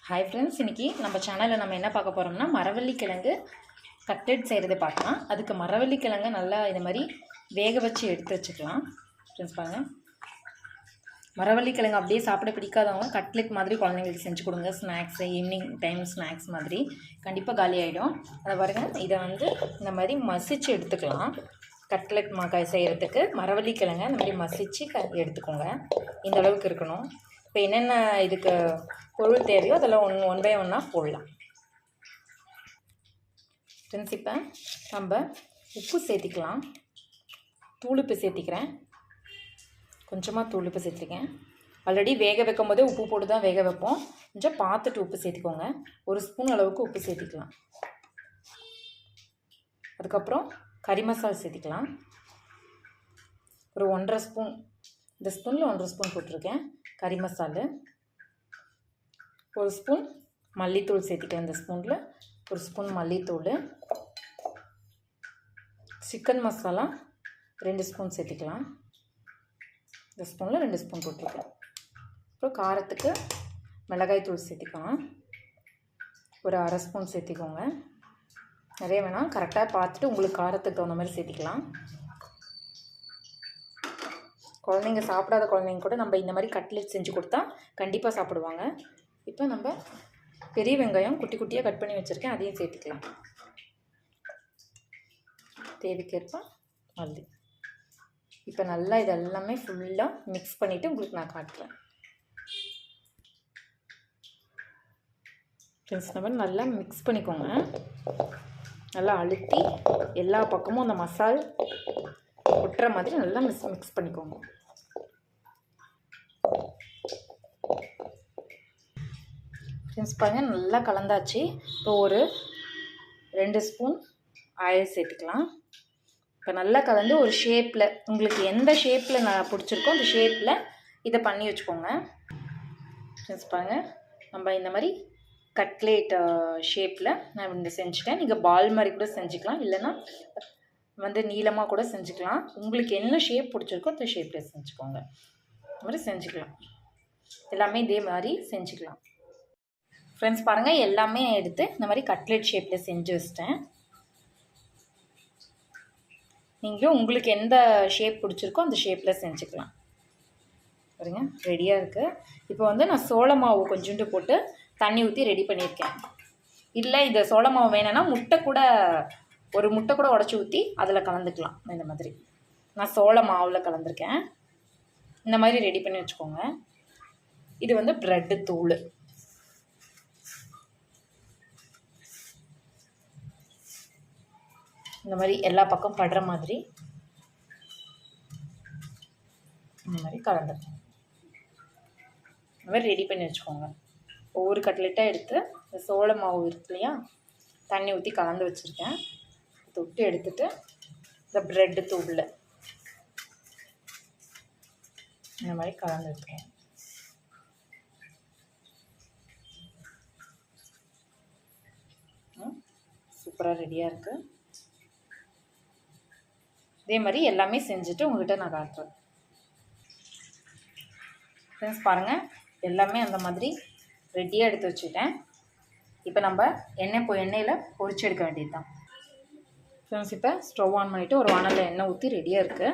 Hi friends இன்றைக்கி நம்ம சேனலில் நம்ம என்ன பார்க்க போகிறோம்னா மரவள்ளி கிழங்கு கட்லெட் செய்கிறது பார்க்கலாம். அதுக்கு மரவள்ளி கிழங்கு நல்லா இது மாதிரி வேக வச்சு எடுத்து வச்சுக்கலாம். ஃப்ரெண்ட்ஸ் பாருங்கள் மரவள்ளி கிழங்கு அப்படியே சாப்பிட பிடிக்காதவங்க கட்லெட் மாதிரி குழந்தைங்களுக்கு செஞ்சு கொடுங்க. ஸ்நாக்ஸு ஈவினிங் டைம் ஸ்நாக்ஸ் மாதிரி. கண்டிப்பாக காலி ஆகிடும் அதை பாருங்கள் இதை வந்து இந்த மாதிரி மசிச்சு எடுத்துக்கலாம். கட்லெட் மக்காய் செய்கிறதுக்கு மரவள்ளி கிழங்கு இந்த மாதிரி மசிச்சு க எடுத்துக்கோங்க. இந்த அளவுக்கு இருக்கணும். இப்போ என்னென்ன இதுக்கு பொருள் தேவையோ அதெல்லாம் ஒன் ஒன் பை ஒன்னாக போடலாம். ஃப்ரெண்ட்ஸ் இப்போ நம்ம உப்பு சேர்த்திக்கலாம். தூளுப்பு சேர்த்திக்கிறேன். கொஞ்சமாக தூளுப்பு சேர்த்துருக்கேன். ஆல்ரெடி வேக வைக்கும் போதே உப்பு போட்டு தான் வேக வைப்போம். கொஞ்சம் பார்த்துட்டு உப்பு சேர்த்திக்கோங்க. ஒரு ஸ்பூன் அளவுக்கு உப்பு சேர்த்திக்கலாம். அதுக்கப்புறம் கறி மசாலா சேர்த்திக்கலாம். ஒரு ஒன்றரை ஸ்பூன் இந்த ஸ்பூனில் ஒன்றரை ஸ்பூன் போட்டிருக்கேன். கறி மசாலா. ஒரு ஸ்பூன் மல்லித்தூள் சேர்த்திக்கலாம் இந்த ஸ்பூனில். ஒரு ஸ்பூன் மல்லித்தூள். சிக்கன் மசாலா ரெண்டு ஸ்பூன் சேர்த்திக்கலாம். இந்த ஸ்பூனில் ரெண்டு ஸ்பூன் போட்டிருக்கேன். அப்புறம் காரத்துக்கு மிளகாய் தூள் சேர்த்துக்கலாம். ஒரு அரை ஸ்பூன் சேர்த்திக்கோங்க. நிறைய வேணாம். கரெக்டாக பார்த்துட்டு உங்களுக்கு காரத்துக்கு தகுந்த மாதிரி சேர்த்திக்கலாம். குழந்தைங்க சாப்பிடாத குழந்தைங்க கூட நம்ம இந்த மாதிரி கட்லெட் செஞ்சு கொடுத்தா கண்டிப்பாக சாப்பிடுவாங்க. இப்போ நம்ம பெரிய வெங்காயம் குட்டி குட்டியாக கட் பண்ணி வச்சுருக்கேன் அதையும் சேர்த்துக்கலாம். தேவைக்கேற்ப மல்லி. இப்போ நல்லா இதெல்லாமே ஃபுல்லாக மிக்ஸ் பண்ணிவிட்டு உங்களுக்கு நான் காட்டுறேன். ஃப்ரெண்ட்ஸ் நம்ம நல்லா மிக்ஸ் பண்ணிக்கோங்க. நல்லா அழுத்தி எல்லா பக்கமும் அந்த மசால் ஒட்டுற மாதிரி நல்லா மிஸ் மிக்ஸ் பண்ணிக்கோங்க. ஃப்ரெண்ட்ஸ் பாருங்கள் நல்லா கலந்தாச்சு. இப்போ ஒரு ரெண்டு ஸ்பூன் ஆயில் சேர்த்துக்கலாம். இப்போ நல்லா கலந்து ஒரு ஷேப்பில் உங்களுக்கு எந்த ஷேப்பில் நான் பிடிச்சிருக்கோ அந்த ஷேப்பில் இதை பண்ணி வச்சுக்கோங்க. ஃப்ரெண்ட்ஸ் பாருங்கள் நம்ம இந்த மாதிரி கட்லேட் ஷேப்பில் நான் இந்த செஞ்சுட்டேன். நீங்கள் பால் மாதிரி கூட செஞ்சுக்கலாம். இல்லைன்னா வந்து நீளமாக கூட செஞ்சுக்கலாம். உங்களுக்கு என்ன ஷேப் பிடிச்சிருக்கோ அந்த ஷேப்பில் செஞ்சுக்கோங்க. இந்த மாதிரி செஞ்சுக்கலாம். எல்லாமே இதே மாதிரி செஞ்சுக்கலாம். ஃப்ரெண்ட்ஸ் பாருங்கள் எல்லாமே எடுத்து இந்த மாதிரி கட்லெட் ஷேப்பில் செஞ்சு வச்சிட்டேன். நீங்களும் உங்களுக்கு எந்த ஷேப் பிடிச்சிருக்கோ அந்த ஷேப்பில் செஞ்சுக்கலாம். பாருங்க ரெடியாக இருக்குது இப்போ வந்து நான் சோள மாவு கொஞ்சோண்டு போட்டு தண்ணி ஊற்றி ரெடி பண்ணியிருக்கேன். இல்லை இந்த சோள மாவு வேணும்னா முட்டை கூட ஒரு முட்டை கூட உடச்சி ஊற்றி அதில் கலந்துக்கலாம். இந்த மாதிரி. நான் சோள மாவில் கலந்துருக்கேன். இந்த மாதிரி ரெடி பண்ணி வச்சுக்கோங்க. இது வந்து ப்ரெட்டு தூள். இந்த மாதிரி எல்லா பக்கம் படுற மாதிரி இந்த மாதிரி கலந்துருக்கேன் இந்த மாதிரி ரெடி பண்ணி வச்சுக்கோங்க. ஒவ்வொரு கட்லெட்டாக எடுத்து இந்த சோள மாவு இருக்கு இல்லையா தண்ணி ஊற்றி கலந்து வச்சுருக்கேன். தொட்டு எடுத்துட்டு இந்த ப்ரெட்டு தூளில் இந்த மாதிரி கலந்து சூப்பராக ரெடியாக இருக்குது இதே மாதிரி எல்லாமே செஞ்சுட்டு உங்கள்கிட்ட நான் காட்டுறேன். ஃப்ரெண்ட்ஸ் பாருங்கள் எல்லாமே அந்த மாதிரி ரெடியாக எடுத்து வச்சுட்டேன் இப்போ நம்ம எண்ணெய் போ எண்ணெயில் பொறிச்சு எடுக்க வேண்டியது தான் ஃப்ரெண்ட்ஸ் இப்போ ஸ்டவ் ஆன் பண்ணிவிட்டு ஒரு வானலில் எண்ணெய் ஊற்றி ரெடியாக இருக்குது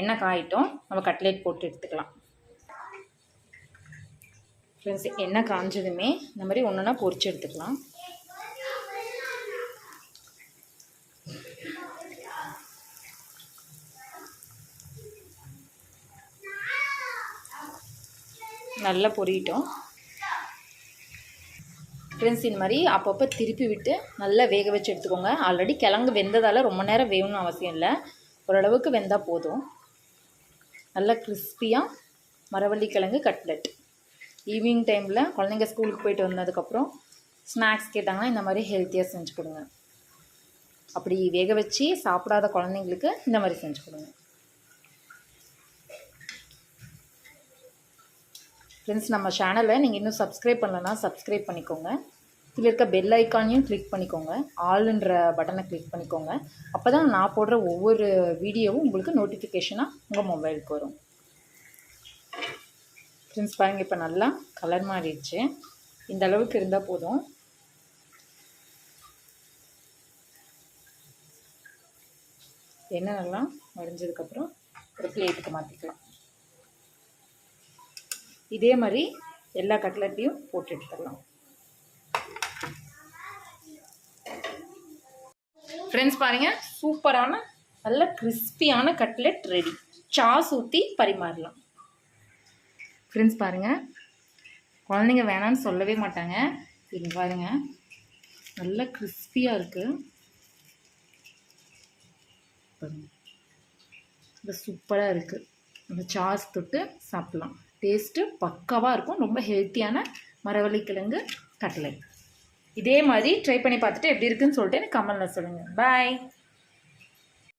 எண்ணெய் காயிட்டும். நம்ம கட்லேட் போட்டு எடுத்துக்கலாம். ஃப்ரெண்ட்ஸ் எண்ணெய் காஞ்சதுமே இந்த மாதிரி ஒன்று ஒன்றா பொரிச்சு எடுத்துக்கலாம். நல்லா பொரியட்டும் ஃப்ரெண்ட்ஸ் இந்த மாதிரி அப்பப்போ திருப்பி விட்டு நல்லா வேக வச்சு எடுத்துக்கோங்க. ஆல்ரெடி கிழங்கு வெந்ததால் ரொம்ப நேரம் வேகணும்னு அவசியம் இல்லை. ஓரளவுக்கு வெந்தால் போதும். நல்லா கிறிஸ்பியாக மரவள்ளி கிழங்கு கட்லெட் ஈவினிங் டைமில் குழந்தைங்க ஸ்கூலுக்கு போயிட்டு வந்ததுக்கப்புறம் ஸ்நாக்ஸ் கேட்டாங்கன்னா இந்த மாதிரி ஹெல்த்தியாக செஞ்சு கொடுங்க. அப்படி வேக வச்சு சாப்பிடாத குழந்தைங்களுக்கு இந்த மாதிரி செஞ்சு கொடுங்க. ஃப்ரெண்ட்ஸ் நம்ம சேனலை நீங்கள் இன்னும் சப்ஸ்கிரைப் பண்ணலன்னா சப்ஸ்கிரைப் பண்ணிக்கோங்க. இதில் இருக்க பெல் ஐக்கானையும் கிளிக் பண்ணிக்கோங்க. ஆளுன்ற பட்டனை கிளிக் பண்ணிக்கோங்க. அப்போ தான் நான் போடுற ஒவ்வொரு வீடியோவும் உங்களுக்கு நோட்டிஃபிகேஷனாக உங்கள் மொபைலுக்கு வரும். ஃப்ரெண்ட்ஸ் பாருங்கள் இப்போ நல்லா கலர் மாறிடுச்சு. இந்த அளவுக்கு இருந்தால் போதும். எண்ணெய் நல்லா மடிஞ்சதுக்கப்புறம் ஒரு பிளேட்டுக்கு மாற்றிக்கலாம் இதே மாதிரி எல்லா கட்லட்டையும் போட்டு எடுத்துடலாம் ஃப்ரெண்ட்ஸ் பாருங்கள் சூப்பரான நல்ல கிறிஸ்பியான கட்லெட் ரெடி சாஸ் ஊற்றி பரிமாறலாம். ஃப்ரெண்ட்ஸ் பாருங்கள் குழந்தைங்க வேணான்னு சொல்லவே மாட்டாங்க. இது பாருங்கள் நல்ல கிறிஸ்பியாக இருக்குது சூப்பராக இருக்குது அந்த சாஸ் தொட்டு சாப்பிட்லாம். டேஸ்ட்டு பக்காவாக இருக்கும். ரொம்ப ஹெல்த்தியான மரவள்ளிக்கிழங்கு கட்லெட் இதே மாதிரி ட்ரை பண்ணி பார்த்துட்டு எப்படி இருக்குன்னு சொல்லிட்டு எனக்கு கமெண்டில் சொல்லுங்கள் பாய்